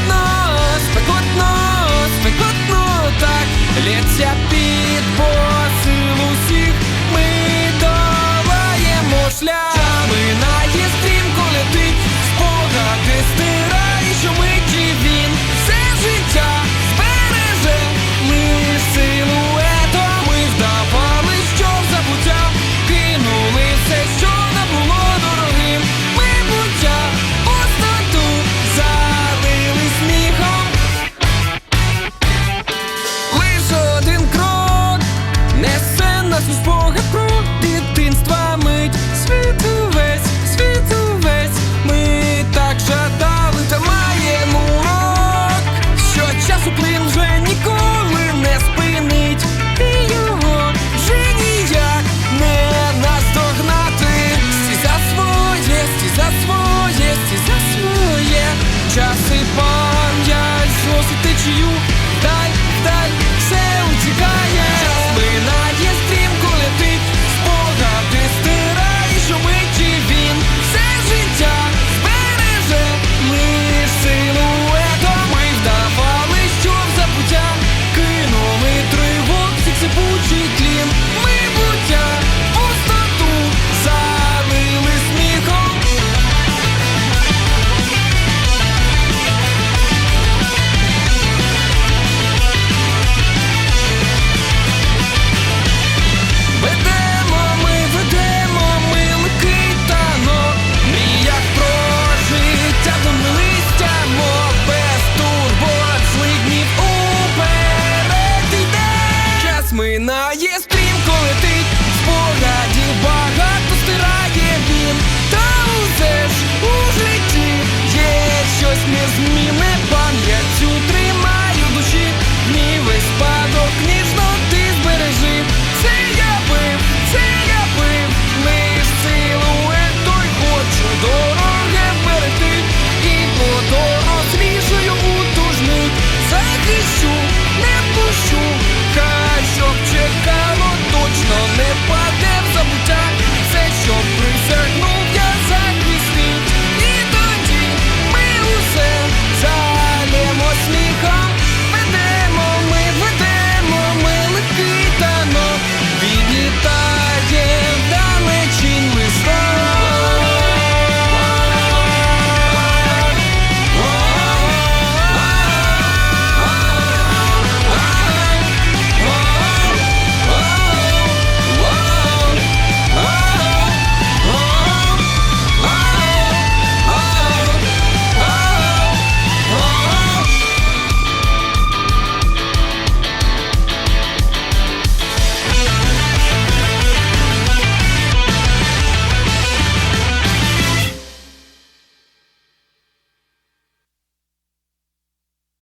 спекотно, спекотно, спекотно так лється під бой.